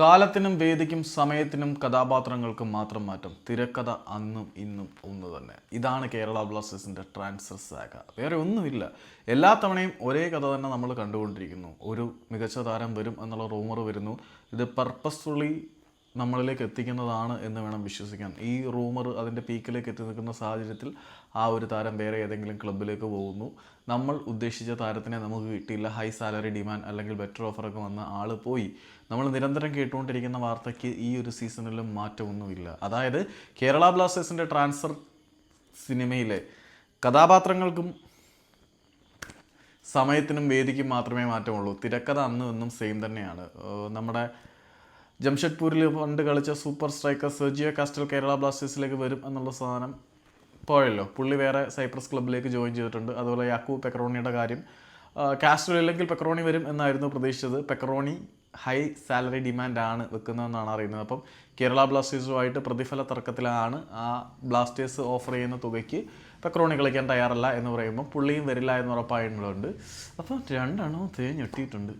കാലത്തിനും വേദിക്കും സമയത്തിനും കഥാപാത്രങ്ങൾക്കും മാത്രം മാറ്റം. തിരക്കഥ അന്നും ഇന്നും ഒന്ന് തന്നെ. ഇതാണ് കേരള ബ്ലാസ്റ്റേഴ്സിന്റെ ട്രാൻസ്ഫർ സാഗ വേറെ ഒന്നുമില്ല. എല്ലാ തവണയും ഒരേ കഥ തന്നെ നമ്മൾ കണ്ടുകൊണ്ടിരിക്കുന്നു. ഒരു മികച്ച താരം വരും എന്നുള്ള റൂമർ വരുന്നു. ഇത് പർപ്പസ്ഫുള്ളി നമ്മളിലേക്ക് എത്തിക്കുന്നതാണ് എന്ന് വേണം വിശ്വസിക്കാൻ. ഈ റൂമർ അതിന്റെ പീക്കിലേക്ക് എത്തി നിൽക്കുന്ന സാഹചര്യത്തിൽ ആ ഒരു താരം വേറെ ഏതെങ്കിലും ക്ലബിലേക്ക് പോകുന്നു. നമ്മൾ ഉദ്ദേശിച്ച താരത്തിനെ നമുക്ക് കിട്ടിയില്ല. ഹൈ സാലറി ഡിമാൻഡ് അല്ലെങ്കിൽ ബെറ്റർ ഓഫറൊക്കെ വന്ന ആൾ പോയി. നമ്മൾ നിരന്തരം കേട്ടുകൊണ്ടിരിക്കുന്ന വാർത്തയ്ക്ക് ഈ ഒരു സീസണിലും മാറ്റമൊന്നുമില്ല. അതായത് കേരള ബ്ലാസ്റ്റേഴ്സിന്റെ ട്രാൻസ്ഫർ സിനിമയിലെ കഥാപാത്രങ്ങൾക്കും സമയത്തിനും വേദിക്കും മാത്രമേ മാറ്റമുള്ളൂ. തിരക്കഥ അന്നും ഇന്നും സെയിം തന്നെയാണ്. നമ്മുടെ ജംഷഡ്പൂരിൽ പണ്ട് കളിച്ച super striker Sergio Castel Kerala ബ്ലാസ്റ്റേഴ്സിലേക്ക് വരും എന്നുള്ള സാധനം പോയല്ലോ. പുള്ളി വേറെ സൈപ്രസ് ക്ലബിലേക്ക് ജോയിൻ ചെയ്തിട്ടുണ്ട്. അതുപോലെ യാക്കു പെക്കറോണിയുടെ കാര്യം. കാസ്റ്റൽ ഇല്ലെങ്കിൽ പെക്കറോണി വരും എന്നായിരുന്നു പ്രതീക്ഷിച്ചത്. പെക്കറോണി ഹൈ സാലറി ഡിമാൻഡ് ആണ് വെക്കുന്നതെന്നാണ് അറിയുന്നത്. അപ്പം കേരള ബ്ലാസ്റ്റേഴ്സുമായിട്ട് പ്രതിഫല തർക്കത്തിലാണ് ആ ബ്ലാസ്റ്റേഴ്സ് ഓഫർ ചെയ്യുന്ന തുകയ്ക്ക് പെക്രോണി കളിക്കാൻ തയ്യാറല്ല എന്ന് പറയുമ്പോൾ പുള്ളിയും വരില്ല എന്ന് ഉറപ്പായിട്ടുണ്ട് അപ്പം രണ്ടെണ്ണവും തേഞ്ഞെട്ടിയിട്ടുണ്ട്.